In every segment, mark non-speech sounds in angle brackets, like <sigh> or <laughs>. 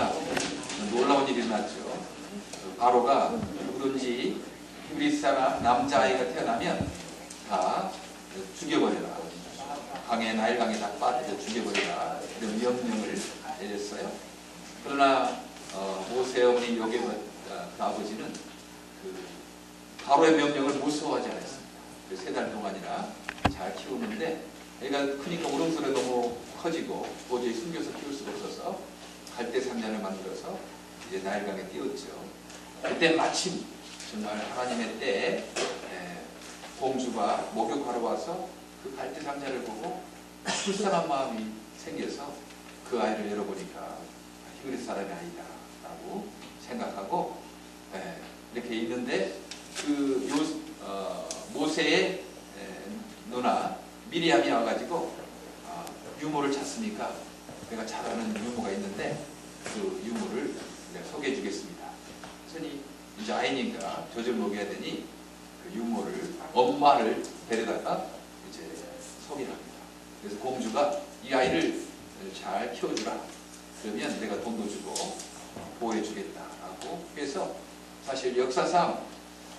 보니까 놀라운 일이 났죠. 바로가 누구든지 히브리 사람 남자아이가 태어나면 다 죽여버려라. 강에 나일강에 다 빠져 죽여버려라. 이런 명령을 내렸어요. 그러나 어, 모세 어머니 요괴 그 아버지는 그 바로의 명령을 무서워하지 않았습니다. 세달 동안이나 잘 키우는데 애가 크니까 울음소리 너무 커지고 도저히 숨겨서 키울 수가 없어서 갈대 상자를 만들어서 이제 나일강에 띄웠죠. 그때 마침 정말 하나님의 때에 에, 공주가 목욕하러 와서 그 갈대 상자를 보고 불쌍한 마음이 생겨서 그 아이를 열어보니까 히브리 사람이 아니다 라고 생각하고 에, 이렇게 있는데 그 요, 어, 모세의 에, 누나 미리암이 와가지고 어, 유모를 찾습니까? 내가 잘 아는 유모가 있는데 그 유모를 내가 소개해 주겠습니다. 그랬더니 이제 아이니까 젖을 먹여야 되니 그 유모를 엄마를 데려다가 이제 소개를 합니다. 그래서 공주가 이 아이를 잘 키워주라. 그러면 내가 돈도 주고 보호해 주겠다라고 해서 사실 역사상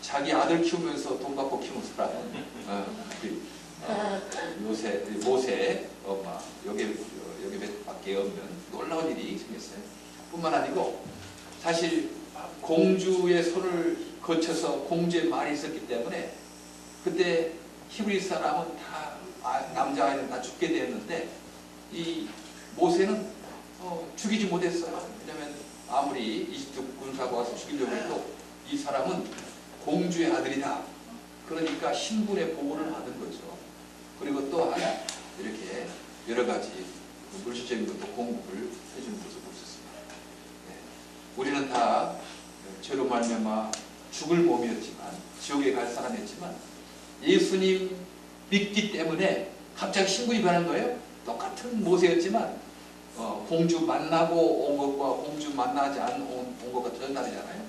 자기 아들 키우면서 돈 받고 키운 사람은 어, 그, 어, 요새 모세 엄마 여기 여기밖에 없는 놀라운 일이 생겼어요. 뿐만 아니고 사실 공주의 손을 거쳐서 공주의 말이 있었기 때문에 그때 히브리 사람은 다 아, 남자아이는 다 죽게 되었는데 이 모세는 어, 죽이지 못했어요. 왜냐하면 아무리 이집트 군사가 와서 죽이려고 해도 이 사람은 공주의 아들이다. 그러니까 신분의 보호를 받은 거죠. 그리고 또 하나 이렇게 여러 가지 그 물질적인 것도 공급을 해주는 모습을 있습니다. 네. 우리는 다 죄로 말미암아 죽을 몸이었지만 지옥에 갈 사람이었지만 예수님 믿기 때문에 갑자기 신분이 변한 거예요. 똑같은 모세였지만 어, 공주 만나고 온 것과 공주 만나지 않은 온, 온 것과 전혀 다르잖아요.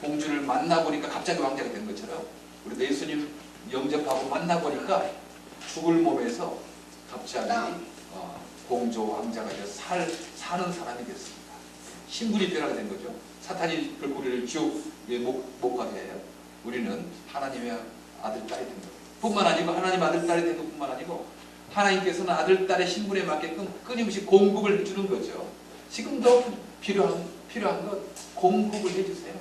공주를 만나보니까 갑자기 왕자가 된 것처럼 우리도 예수님 영접하고 만나보니까 죽을 몸에서 갑자기 어, 공조 왕자가 되어 살, 사는 사람이 됐습니다. 신분이 변화가 된 거죠. 사탄이 결국 우리를 지옥에 못, 못 가게 해요. 우리는 하나님의 아들, 딸이 된 거예요. 뿐만 아니고 하나님 아들, 딸이 된 것뿐만 아니고 하나님께서는 아들, 딸의 신분에 맞게끔 끊임없이 공급을 해주는 거죠. 지금도 필요한, 필요한 것 공급을 해주세요.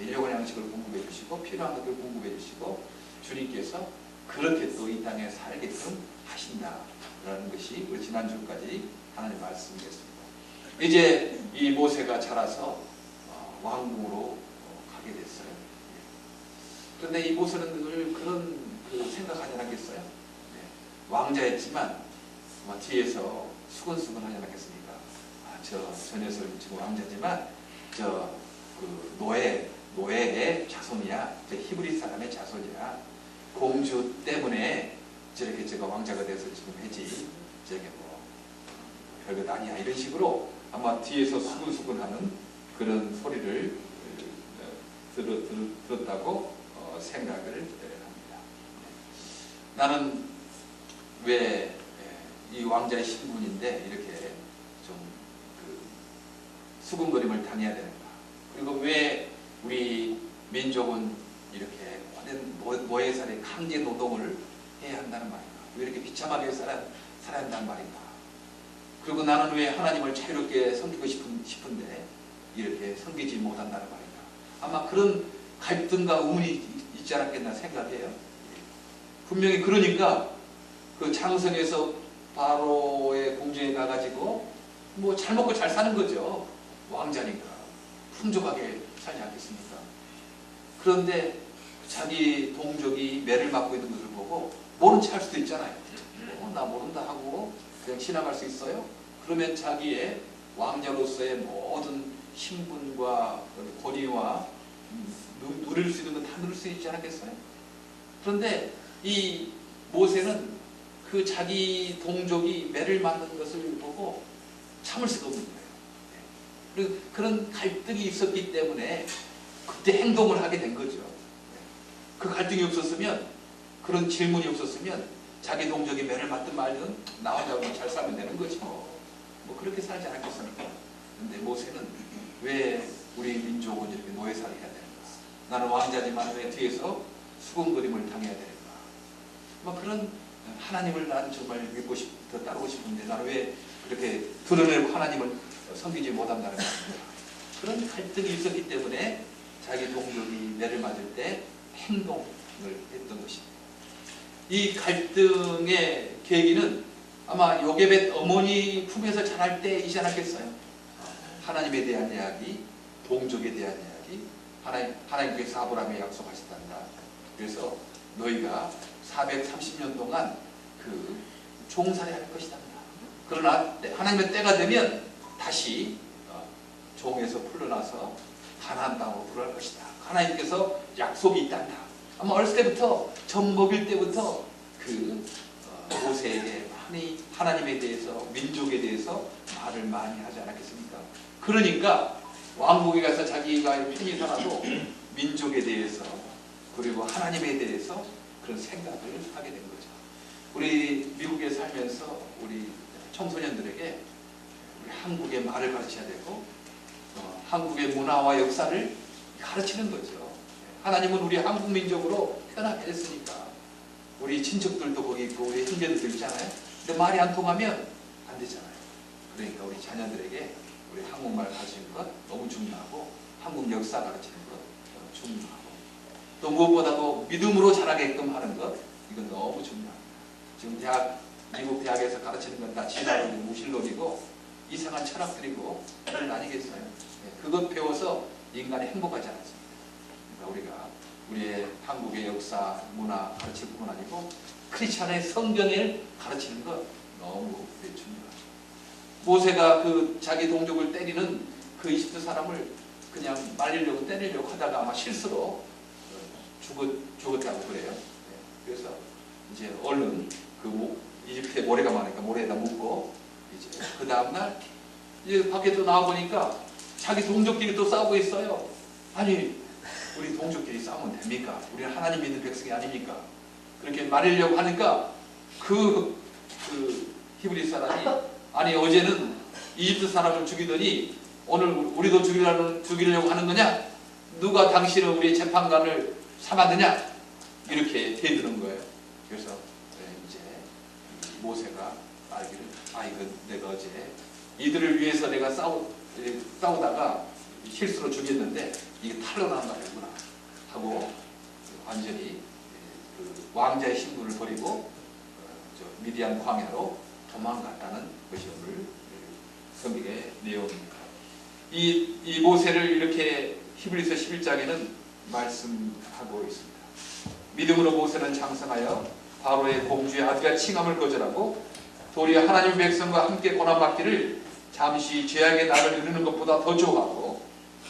일용할 양식을 공급해 주시고 필요한 것들을 공급해 주시고 주님께서 그렇게 또 이 땅에 살게끔 하신다 라는 것이 우리 지난주까지 하나님 말씀이었습니다. 이제 이 모세가 자라서 어, 왕궁으로 어, 가게 됐어요. 그런데 이 모세는 늘 그런 그 생각하지 않았겠어요? 네. 왕자였지만 아마 뒤에서 수근수근 하지 않았겠습니까? 아, 저, 저 녀석은 지금 왕자지만 저 그 노예 노예의 자손이야. 히브리 사람의 자손이야. 공주 때문에 저렇게 제가 왕자가 돼서 지금 해지. 저게 뭐 별것 아니야. 이런 식으로 아마 뒤에서 수근수근하는 그런 소리를 어, 들, 들, 들었다고 어, 생각을 합니다. 나는 왜 이 왕자의 신분인데 이렇게 좀그 수근거림을 당해야 되는가? 그리고 왜 우리 민족은 이렇게 오랜 노예살의 강제 노동을 해야 한다는 말인가? 왜 이렇게 비참하게 살아, 살아야 한다는 말인가? 그리고 나는 왜 하나님을 자유롭게 섬기고 싶은, 싶은데 이렇게 섬기지 못한다는 말인가? 아마 그런 갈등과 의문이 있지 않았겠나 생각해요. 분명히 그러니까 그 장성에서 바로의 공주에 가가지고 뭐 잘 먹고 잘 사는 거죠. 왕자니까. 풍족하게 살지 않겠습니까? 그런데 자기 동족이 매를 맞고 있는 것을 보고 모른 체 할 수도 있잖아요. 어, 나 모른다 하고 그냥 지나갈 수 있어요? 그러면 자기의 왕자로서의 모든 신분과 권위와 누릴 수 있는 건 다 누릴 수 있지 않겠어요? 그런데 이 모세는 그 자기 동족이 매를 맞는 것을 보고 참을 수가 없는 거예요. 그리고 그런 갈등이 있었기 때문에 그때 행동을 하게 된 거죠. 그 갈등이 없었으면 그런 질문이 없었으면 자기 동족이 매를 맞든 말든 나와자고 잘 살면 되는 거죠. 뭐. 뭐 그렇게 살지 않겠습니까? 근데 모세는 왜 우리 민족은 이렇게 노예살이 해야 되는가? 나는 왕자지만 왜 뒤에서 수군거림을 당해야 되는가? 막 그런 하나님을 난 정말 믿고 싶, 더 따르고 싶은데 나는 왜 그렇게 드러내고 하나님을 섬기지 못한다는 것입니다. 그런 갈등이 있었기 때문에 자기 동족이 매를 맞을 때 행동을 했던 것입니다. 이 갈등의 계기는 아마 요게벳 어머니 품에서 자랄 때이지 않았겠어요. 하나님에 대한 이야기, 동족에 대한 이야기, 하나님, 하나님께서 아브라함에 약속하셨단다. 그래서 너희가 430년 동안 그 종살이 할 것이다. 그러나 때- 하나님의 때가 되면 다시 어, 종에서 풀려나서 가나안 땅으로 들어갈 것이다. 하나님께서 약속이 있단다. 아마 어렸을 때부터 젖 먹일 때부터 그 어, 모세에게 많이 하나님에 대해서 민족에 대해서 말을 많이 하지 않았겠습니까? 그러니까 왕국에 가서 자기가 편히 살아도 민족에 대해서 그리고 하나님에 대해서 그런 생각을 하게 된 거죠. 우리 미국에 살면서 우리 청소년들에게 우리 한국의 말을 가르쳐야 되고 어, 한국의 문화와 역사를 가르치는 거죠. 하나님은 우리 한국 민족으로 태어나게 했으니까 우리 친척들도 거기 있고 우리 형제들도 있잖아요. 근데 말이 안 통하면 안 되잖아요. 그러니까 우리 자녀들에게 우리 한국말 가르치는 것 너무 중요하고 한국 역사 가르치는 것 어, 중요하고 또 무엇보다도 믿음으로 자라게끔 하는 것 이건 너무 중요합니다. 지금 대학 미국 대학에서 가르치는 건 다 진화론이고 무신론이고 이상한 철학들이고 그런 거 아니겠어요? 네, 그것 배워서 인간이 행복하지 않습니다. 그러니까 우리가 우리의 한국의 역사, 문화 가르칠 뿐만 아니고 크리스찬의 성경을 가르치는 것 너무 중요하죠. 모세가 그 자기 동족을 때리는 그 이집트 사람을 그냥 말리려고 때리려고 하다가 아마 실수로 어, 죽었, 죽었다고 그래요. 네, 그래서 이제 얼른 그 모- 이집트에 모래가 많으니까 모래에다 묻고 이제 그 다음날 이제 밖에 또 나와 보니까 자기 동족끼리 또 싸우고 있어요. 아니 우리 동족끼리 싸우면 됩니까? 우리는 하나님 믿는 백성이 아닙니까? 그렇게 말하려고 하니까 그, 그 히브리 사람이 아니 어제는 이집트 사람을 죽이더니 오늘 우리도 죽이려는, 죽이려고 하는 거냐? 누가 당신은 우리 재판관을 삼았느냐? 이렇게 대드는 거예요. 그래서 네, 이제 이 모세가 알기를 아 이거 내가 어제 이들을 위해서 내가 싸우, 에, 싸우다가 실수로 죽였는데 이게 탄로난 말이구나 하고 완전히 그 왕자의 신분을 버리고 어, 저 미디안 광야로 도망갔다는 것이 오늘 성경의 내용입니다. 이, 이 모세를 이렇게 히브리서 11장에는 말씀하고 있습니다. 믿음으로 모세는 장성하여 바로의 공주의 아들과 칭함을 거절하고 도리어 하나님의 백성과 함께 고난받기를 잠시 죄악의 날을 이루는 것보다 더 좋아하고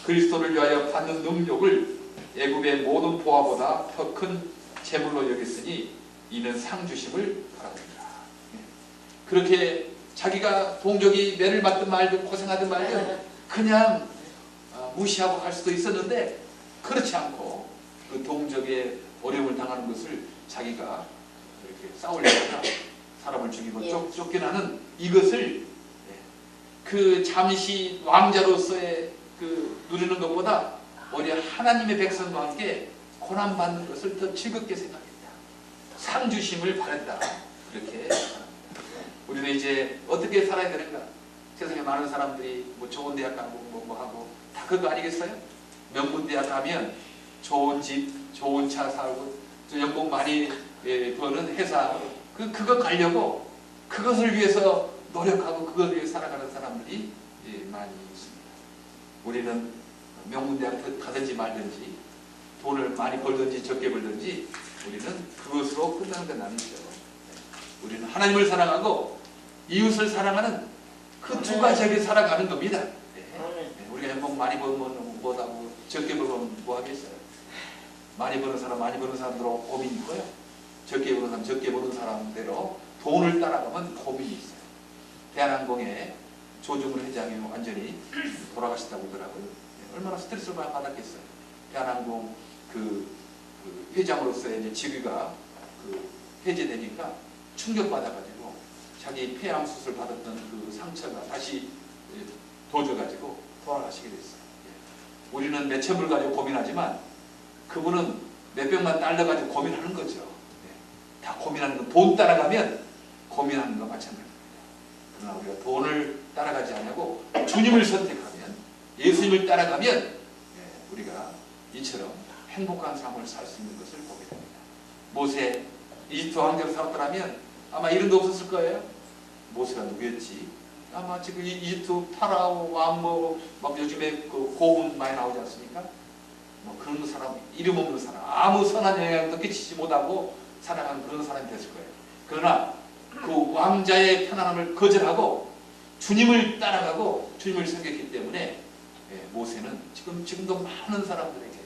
그리스도를 위하여 받는 능력을 애굽의 모든 보화보다 더 큰 재물로 여겼으니 이는 상 주심을 바랍니다. 예. 그렇게 자기가 동족이 매를 맞든 말든 고생하든 말든 그냥 어, 무시하고 갈 수도 있었는데 그렇지 않고 그 동족의 어려움을 당하는 것을 자기가 이렇게 싸우려다가 사람을 죽이고 예. 쫓, 쫓겨나는 이것을 예, 그 잠시 왕자로서의 그 누리는 것보다 오히려 하나님의 백성과 함께 고난 받는 것을 더 즐겁게 생각했다. 상 주심을 바랬다. 그렇게 우리는 이제 어떻게 살아야 되는가? 세상에 많은 사람들이 뭐 좋은 대학 가고 뭐, 뭐 하고 다 그거 아니겠어요? 명문 대학 가면 좋은 집, 좋은 차 사고 또 연봉 많이 예, 버는 회사 그 그거 가려고 그것을 위해서 노력하고 그걸 위해 살아가는 사람들이 예, 많이 있습니다. 우리는 명문 대학 가든지 말든지 돈을 많이 벌든지 적게 벌든지 우리는 그것으로 끝나는 건 아니죠. 우리는 하나님을 사랑하고 이웃을 사랑하는 그 두 가지를 살아가는 겁니다. 네. 네, 우리가 연봉 많이 벌면 뭐하고 적게 벌면 뭐 하겠어요? 많이 버는 사람 많이 버는 사람대로 고민이 있고요. 적게 버는 사람 적게 버는 사람대로 돈을 따라가면 고민이 있어요. 대한항공의 조중훈 회장이 완전히 돌아가셨다고 하더라고요. 네, 얼마나 스트레스를 많이 받았겠어요. 대한항공 그, 그 회장으로서의 이제 직위가 그 해제되니까 충격받아가지고 자기 폐암 수술 받았던 그 상처가 다시 예, 도져가지고 돌아가시게 됐어요. 예. 우리는 매체물 가지고 고민하지만 그분은 몇백만 달러 가지고 고민하는 거죠. 예. 다 고민하는 거. 돈 따라가면 고민하는 거 마찬가지입니다. 그러나 우리가 돈을 따라가지 않고 주님을 선택하면 예수님을 따라가면 예, 우리가 이처럼 행복한 삶을 살 수 있는 것을 보게 됩니다. 모세 이집트 왕자로 살았더라면 아마 이런 거 없었을 거예요. 모세가 누구였지? 아마 지금 이 이집트 파라오 왕뭐 막 요즘에 그 고문 많이 나오지 않습니까? 뭐 그런 사람 이름 없는 사람 아무 선한 영향도 끼치지 못하고 살아가는 그런 사람이 됐을 거예요. 그러나 그 왕자의 편안함을 거절하고 주님을 따라가고 주님을 섬겼기 때문에 예, 모세는 지금 지금도 많은 사람들에게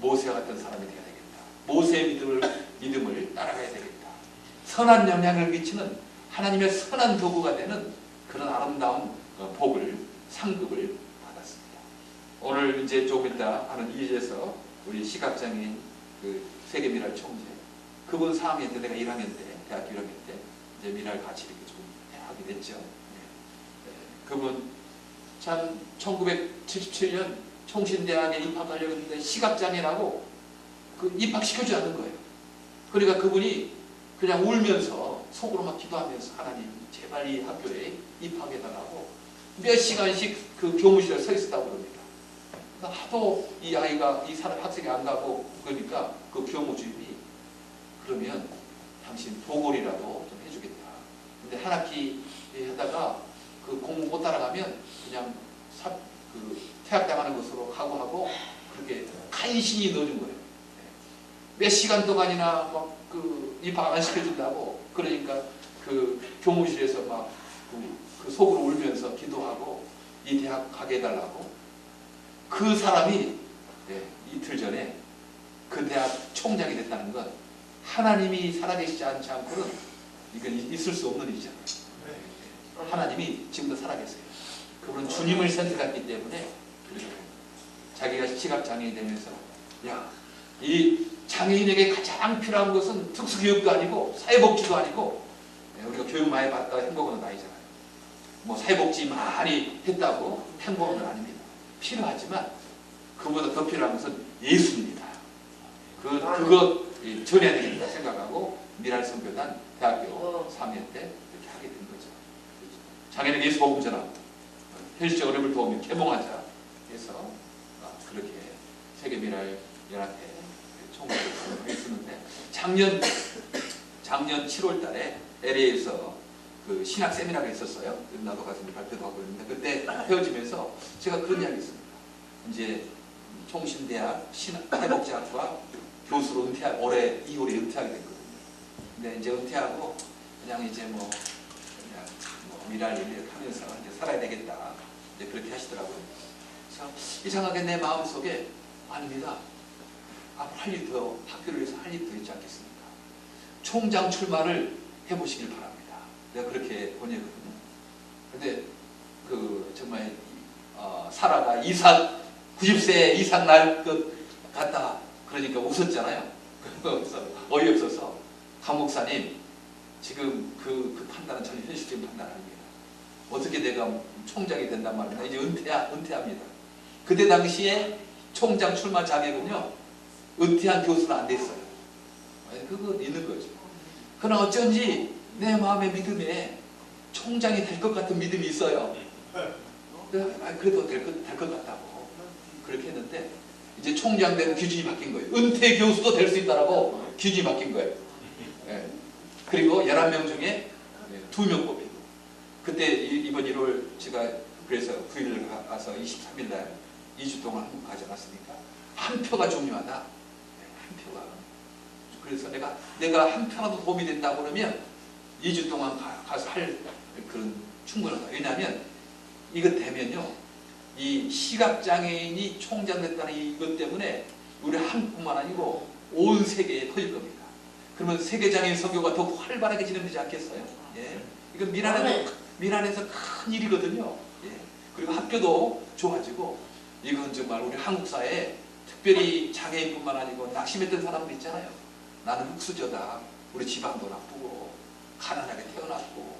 모세와 같은 사람이 되어야 되겠다. 모세의 믿음을 믿음을 따라가야 되겠다. 선한 영향을 미치는 하나님의 선한 도구가 되는 그런 아름다운 어, 복을 상급을 받았습니다. 오늘 이제 조금 이따 하는 이에서 우리 시각장애인 그 세계 미랄 총재 그분 4학년 때 내가 1학년 때 대학교 1학년 때 이제 미랄 같이 이렇게 좀 하게 됐죠. 그분 참 1977년 총신대학에 입학하려고 했는데 시각장애라고 그 입학시켜주지 않는 거예요. 그러니까 그분이 그냥 울면서 속으로 막 기도하면서 하나님 제발 이 학교에 입학해달라고 몇 시간씩 그 교무실에 서 있었다고 그럽니다. 그러니까 하도 이 아이가 이 사람 학생이 안 가고 그러니까 그 교무주임이 그러면 당신 보궐이라도 좀 해주겠다. 근데 한 학기 하다가 그 공부 못 따라가면 그냥 사, 그 퇴학당하는 것으로 각오하고 그렇게 간신히 넣어준 거예요. 몇 시간 동안이나 막 그 입학 안 시켜준다고 그러니까 그 교무실에서 막그 그 속으로 울면서 기도하고 이 대학 가게 해달라고 그 사람이 네, 이틀 전에 그 대학 총장이 됐다는 건 하나님이 살아계시지 않지 않고는 이건 있을 수 없는 일이잖아요. 하나님이 지금도 살아계세요. 그분은 주님을 선택했기 때문에 자기가 시각 장애인이 되면서 야, 이 장애인에게 가장 필요한 것은 특수교육도 아니고 사회복지도 아니고 네, 우리가 교육 많이 받다가 행복은 아니잖아요. 뭐 사회복지 많이 했다고 행복은 아닙니다. 필요하지만 그보다 더 필요한 것은 예수입니다. 그, 그거 전해야 되겠다 생각하고 미랄 선교단 대학교 3년 때. 장애인 예수 복음 전함, 헬스적 어려움을 도우며 개봉하자 해서 아, 그렇게 세계 미랄 연합회 총회를 했었는데 작년 작년 7월 달에 LA에서 그 신학 세미나가 있었어요. 나도 가서 발표도 하고 있는데 그때 헤어지면서 제가 그런 이야기 했습니다. 이제 총신대학 신학 회복제학과 교수로 은퇴 올해 2월에 은퇴하게 됐거든요. 근데 이제 은퇴하고 그냥 이제 뭐 일을 하면서 이제 살아야 되겠다. 이제 그렇게 하시더라고요. 그래서 이상하게 내 마음 속에 아닙니다. 앞으로 할 일 더 학교를 위해서 할 일 더 있지 않겠습니까? 총장 출마를 해보시길 바랍니다. 내가 그렇게 보내거든요. 근데 그 정말 어, 사라가 이삭 90세 이삭 날것 같다. 그러니까 웃었잖아요. <laughs> 그래서 어이없어서 강 목사님 지금 그, 그 판단은 전혀 현실적인 판단 아닙니다. 어떻게 내가 총장이 된단 말이야. 이제 은퇴야, 은퇴합니다. 그때 당시에 총장 출마 자격은요, 은퇴한 교수는 안 됐어요. 그거 있는 거죠. 그러나 어쩐지 내 마음의 믿음에 총장이 될 것 같은 믿음이 있어요. 그래도 될 것, 될 것 같다고. 그렇게 했는데, 이제 총장 되는 기준이 바뀐 거예요. 은퇴 교수도 될 수 있다라고 기준이 바뀐 거예요. 예. 그리고 11명 중에 2명 그때 이번 1월 제가 그래서 9일 가서 23일 날 2주 동안 한국 않았습니까? 한 표가 중요하다. 한 표가. 그래서 내가 내가 한 표라도 도움이 된다고 그러면 2주 동안 가, 가서 할 그런 충분하다. 왜냐하면 이것 되면요. 이 시각장애인이 총장됐다는 이것 때문에 우리 한국뿐만 아니고 온 세계에 퍼질 겁니다. 그러면 세계장애인 선교가 더 활발하게 진행되지 않겠어요? 예. 이건 미란에서, 미란에서 큰 일이거든요. 예. 그리고 학교도 좋아지고 이건 정말 우리 한국 사회에 특별히 장애인뿐만 아니고 낙심했던 사람들 있잖아요. 나는 흑수저다. 우리 집안도 나쁘고 가난하게 태어났고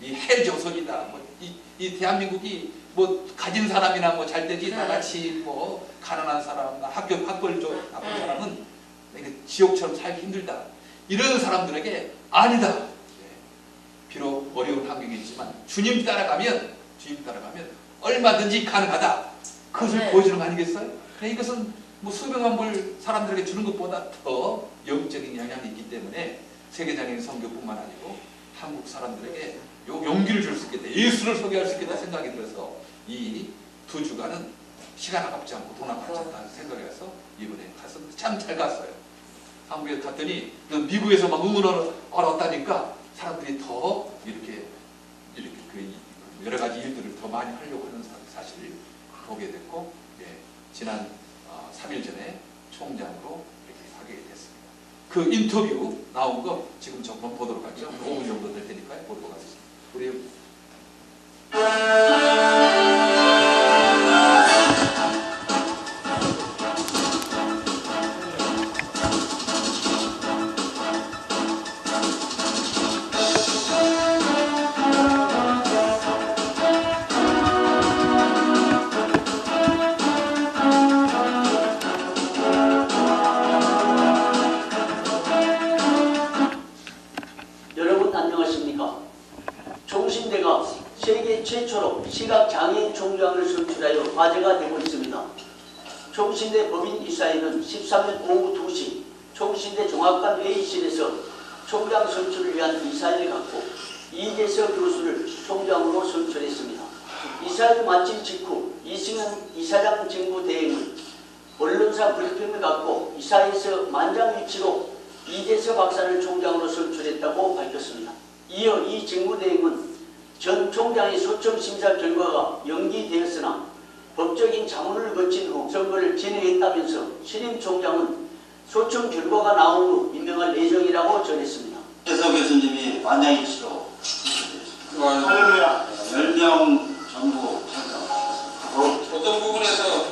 이 해조선이다. 뭐 이, 이 대한민국이 뭐 가진 사람이나 뭐 잘 되지 다 같이 뭐 가난한 사람, 학교 학벌 좀 나쁜 사람은 이게 지옥처럼 살기 힘들다. 이런 사람들에게 아니다. 예. 비록 어려운 환경이지만 주님 따라가면 주님 따라가면 얼마든지 가능하다. 그것을 네. 보여주는 거 아니겠어요? 그러니까 이것은 뭐 수백만 불 사람들에게 주는 것보다 더 영적인 영향이 있기 때문에 세계적인 선교뿐만 아니고 한국 사람들에게 요 용기를 줄 수 있겠다. 예수를 소개할 수 있겠다 생각이 들어서 이 두 주간은 시간 아깝지 않고 돈 아깝지 않다는 생각이 해서 이번에 가서 참잘 갔어요. 한국에 갔더니 또 미국에서 막 응원을 얻었다니까 사람들이 더 이렇게 이렇게 그 여러 가지 일들을 더 많이 하려고 하는 사- 사실을 보게 됐고 예, 지난 어, 3일 전에 총장으로 이렇게 하게 됐습니다. 그 인터뷰 나온 거 지금 조금 보도록 하죠. 5분 정도 될 테니까 보도록 하겠습니다. 우리 선출하여 화제가 되고 있습니다. 종신대 법인 이사회는 13일 오후 2시 종신대 종합관 회의실에서 총장 선출을 위한 이사회를 갖고 이재석 교수를 총장으로 선출했습니다. 이사회를 마친 직후 이승현 이사장 직무 대행은 언론사 브리핑을 갖고 이사회에서 만장일치로 이재석 박사를 총장으로 선출했다고 밝혔습니다. 이어 이 직무대행은 전 총장의 소청 심사 결과가 연기되었으나 법적인 자문을 거친 후 선거를 진행했다면서 신임 총장은 소청 결과가 나온 후 임명할 예정이라고 전했습니다. 최석 교수님이 만장일치로 할렐루야. 10명 전부 찬성. 어, 어떤 부분에서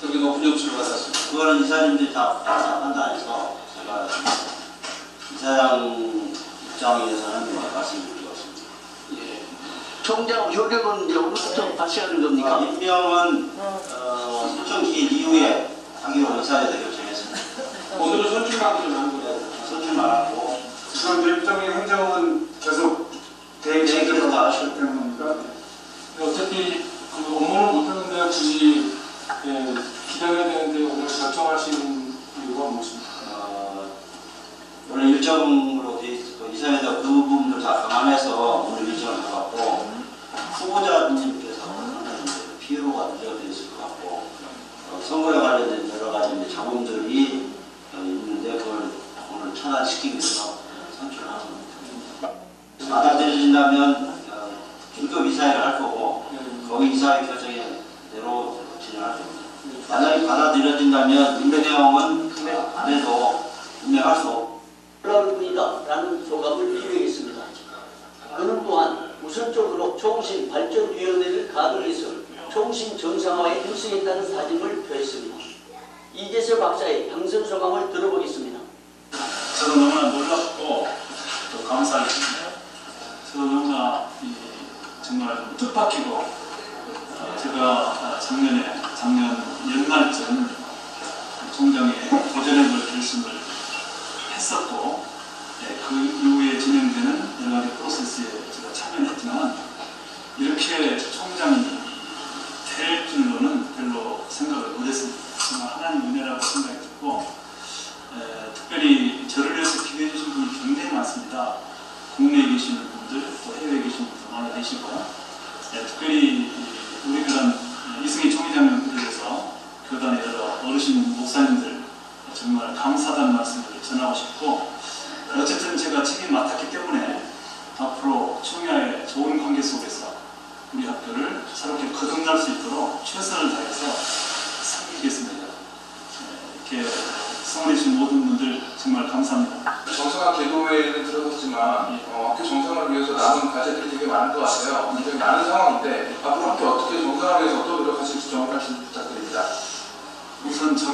그렇게 높은 점수를 받았습니까? 그거는 이사님들이 다 판단해서 제가 이사장 입장에서는 말씀드리겠습니다. 예. 총장 효력은 이제 오늘부터 다시 하는 겁니까? 임명은 어, 소청 기일 이후에 하기로 이사회에서 결정했습니다. 오늘은 선출하기로 한 거예요. 선출만 하고 그럼 일정의 행정은 계속 대행실에서 나가실 때문입니까? 어차피 그 업무를 못하는데 굳이 예, 기다려야 되는데 오늘 결정하신 이유가 무엇입니까? 어, 오늘 일정으로 돼 있고 이사회에서 그 부분들 다 감안해서 오늘 일정을 잡았고 후보자님께서 이제 피로가 누적되어 있을 것 같고 어, 선거에 관련된 여러 가지 자본들이 어, 있는데 그걸 오늘 차단시키기 위해서 선출하는 겁니다. 받아들여진다면 어, 중급 이사회를 할 거고 거기 이사회 결정대로 진행할 겁니다. 만약에 받아들여진다면 임명형은 안 해도 임명할 수 없고 올라올 뿐이다 라는 소감을 표명했습니다. 그는 또한 우선적으로 총신발전위원회를 가동해서 총신 정상화에 힘쓰겠다는 다짐을 표했습니다. 이재석 박사의 당선 소감을 들어보겠습니다. 저도 너무나 놀랍고 또 감사했습니다. 저도 너무나 이, 정말 좀 뜻밖이고 어, 제가 작년에 작년 연말쯤 총장의 도전해볼 결심을 했었고 예, 그 이후에 진행되는 여러 가지 프로세스에 제가 참여했지만 이렇게 총장이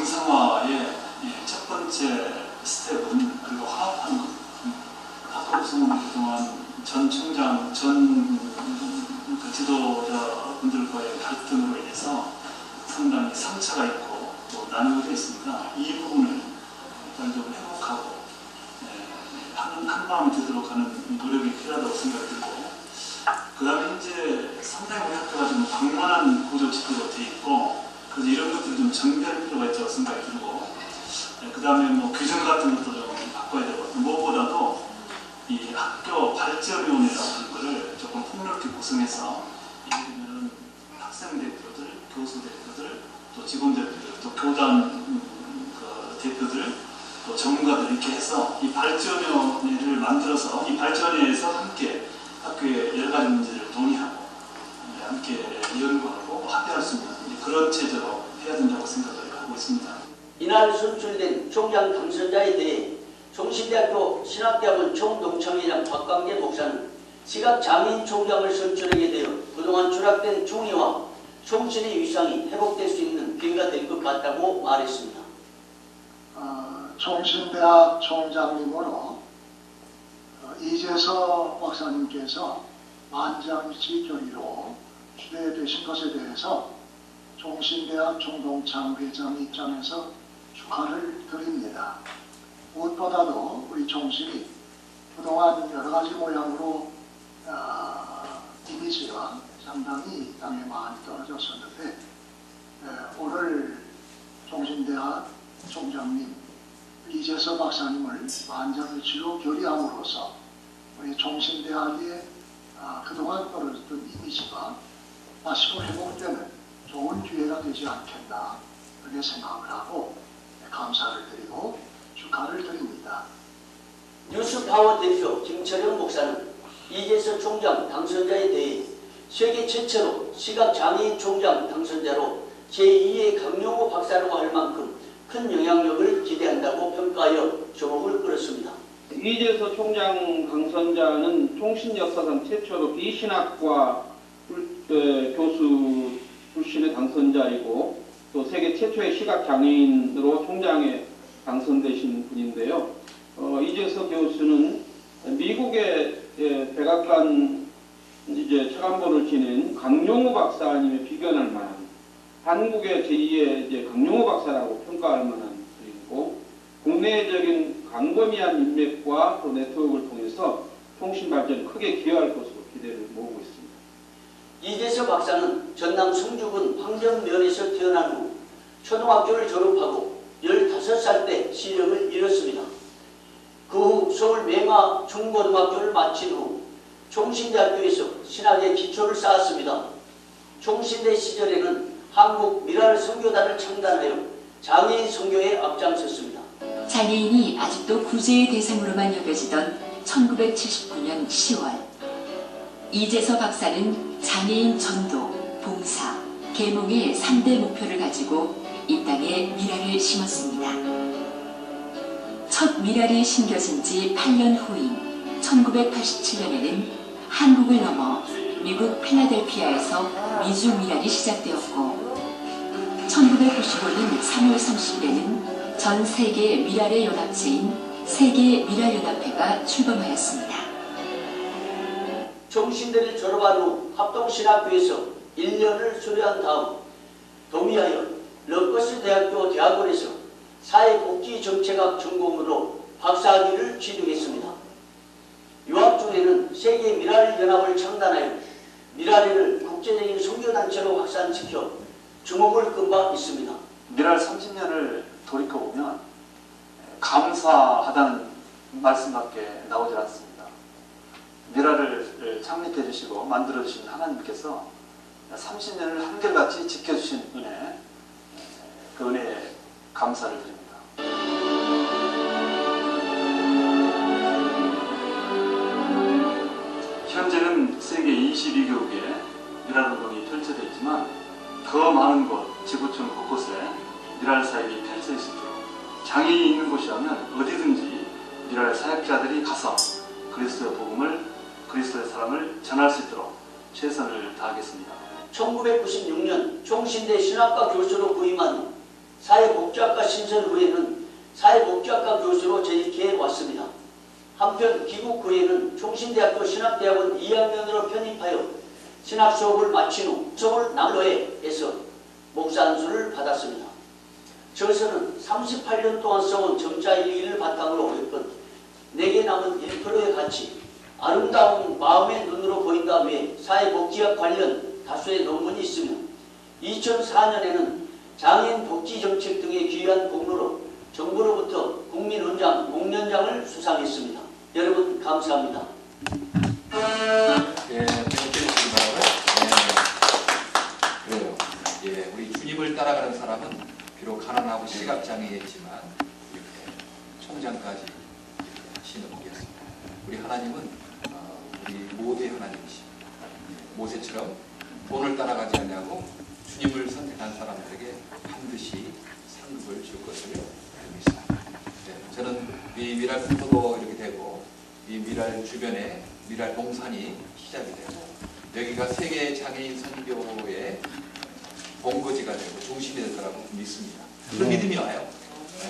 정상화의 이첫 번째 스텝은 그리고 화합하는 것. 학교 구성은 그동안 전 총장, 전 그 지도자분들과의 갈등으로 인해서 상당히 상처가 있고 또 나누게 있습니다. 이 부분을 일단 좀 회복하고 예, 한, 한 마음이 되도록 하는 노력이 필요하다고 생각이 들고 그 다음에 이제 상당히 우리 학교가 좀 방만한 구조 지표로 돼 있고 그래서 이런 것들을 좀 정비할 필요가 있다고 생각이 들고 그 다음에 뭐 규정 같은 것도 좀 바꿔야 되고 무엇보다도 이 학교 발전위원회라고 하는 거를 조금 폭넓게 구성해서 예를 학생 대표들, 교수 대표들, 또 직원 대표들, 또 교단 음, 그 대표들, 또 전문가들 이렇게 해서 이 발전위원회를 만들어서 이 발전위에서 함께 학교의 여러 가지 문제를 논의하고 예, 함께 연구하고 합의할 수 있는 그런 체제로 해야 된다고 생각을 하고 있습니다. 이날 선출된 총장 당선자에 대해 종신대학교 신학대학원 총동창회장 박광계 목사는 시각장애인 총장을 선출하게 되어 그동안 추락된 총의와 총신의 위상이 회복될 수 있는 기회가 될 것 같다고 말했습니다. 어, 총신대학 총장님으로 어, 이재서 박사님께서 만장일치 결의로 주대되신 것에 대해서 총신대학 총동창 회장 입장에서 축하를 드립니다. 무엇보다도 우리 총신이 그동안 여러 가지 모양으로 어, 이미지가 상당히 땅에 많이 떨어졌었는데 에, 오늘 총신대학 총장님 이재서 박사님을 만장일치로 결의함으로써 우리 종신대학의 아, 그동안 떨어졌던 이미지가 다시금 회복되는 좋은 기회가 되지 않겠나 그렇게 생각을 하고 감사를 드리고 축하를 드립니다. 뉴스파워 대표 김철영 목사는 이재서 총장 당선자에 대해 세계 최초로 시각장애인 총장 당선자로 제2의 강용호 박사라고 할 만큼 큰 영향력을 기대한다고 평가하여 주목을 끌었습니다. 이재서 총장 당선자는 총신 역사상 최초로 비신학과 교수 출신의 당선자이고 또 세계 최초의 시각장애인으로 총장에 당선되신 분인데요. 어, 이재서 교수는 미국의 에, 백악관 이제 차관보를 지낸 강용호 박사님의 비견할 만한 한국의 제2의 이제 강용호 박사라고 평가할 만한 분이고 국내적인 광범위한 인맥과 또 네트워크를 통해서 통신 발전에 크게 기여할 것으로 기대를 모으고 있습니다. 이재서 박사는 전남 성주군 황정면에서 태어난 후 초등학교를 졸업하고 15살 때 시력을 잃었습니다. 그 후 서울 맹화 중고등학교를 마친 후 총신대학교에서 신학의 기초를 쌓았습니다. 총신대 시절에는 한국 미랄 선교단을 창단하여 장애인 선교에 앞장섰습니다. 장애인이 아직도 구제의 대상으로만 여겨지던 1979년 10월 이재서 박사는 장애인 전도, 봉사, 계몽의 3대 목표를 가지고 이 땅에 미랄을 심었습니다. 첫 미랄이 심겨진 지 8년 후인 1987년에는 한국을 넘어 미국 필라델피아에서 미주 미랄이 시작되었고 1995년 3월 30일에는 전 세계 미랄의 연합체인 세계 미랄연합회가 출범하였습니다. 총신대를 졸업한 후 합동신학교에서 1년을 수료한 다음 동의하여 러커스 대학교 대학원에서 사회복지정책학 전공으로 박사학위를 취득했습니다. 유학 중에는 세계 미랄연합을 창단하여 미랄회를 국제적인 선교단체로 확산시켜 주목을 끈 바 있습니다. 미랄 30년을 돌이켜보면 감사하다는 말씀밖에 나오질 않습니다. 미랄을 창립해 주시고 만들어 주신 하나님께서 30년을 한결같이 지켜주신 은혜, 그 은혜에 감사를 드립니다. 현재는 세계 22개국에 미랄 운동이 펼쳐져 있지만 더 많은 곳, 지구촌 곳곳에 미랄 사역이 펼쳐져 있도록 장애인이 있는 곳이라면 어디든지 미랄 사역자들이 가서 그리스도의 복음을 그리스도의 사랑을 전할 수 있도록 최선을 다하겠습니다. 1996년 총신대 신학과 교수로 부임한 후 사회복지학과 신설 후에는 사회복지학과 교수로 재직해 왔습니다. 한편 귀국 후에는 총신대학교 신학대학원 2학년으로 편입하여 신학 수업을 마친 후 서울 남로에에서 목사 안수를 받았습니다. 저서는 38년 동안 써온 정자 일기를 바탕으로 몇번 내게 남은 1%의 가치 아름다운 마음의 눈으로 보인다 외에 사회복지학 관련 다수의 논문이 있으며 2004년에는 장애인 복지 정책 등의 귀한 공로로 정부로부터 국민훈장 목련장을 수상했습니다. 여러분 감사합니다. 예, 바라고요. 예, 그래요. 예, 우리 주님을 따라가는 사람은 비록 가난하고 시각장애였지만 이렇게 총장까지 이렇게 하시는 분이었습니다. 우리 하나님은 모두의 하나님이십니다. 모세처럼 돈을 따라가지 않냐고 주님을 선택한 사람들에게 반드시 상급을 줄 것을 믿습니다. 네, 저는 이 미랄 풍토도 이렇게 되고 이 미랄 주변에 미랄 동산이 시작이 되고 여기가 세계 장애인 선교의 본거지가 되고 중심이 될 거라고 믿습니다. 그 믿음이 와요.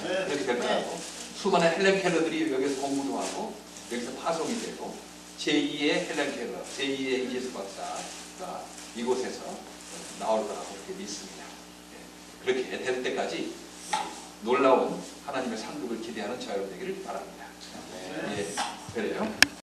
네, 그렇게 될 거라고. 수많은 헬렌 켈러들이 여기서 공부도 하고 여기서 파송이 되고 제2의 헬렌 켈러, 제2의 이재수 박사가 이곳에서 나올 거라고 그렇게 믿습니다. 예, 그렇게 될 때까지 놀라운 하나님의 상급을 기대하는 저 여러분 되기를 바랍니다. 예, 그래요.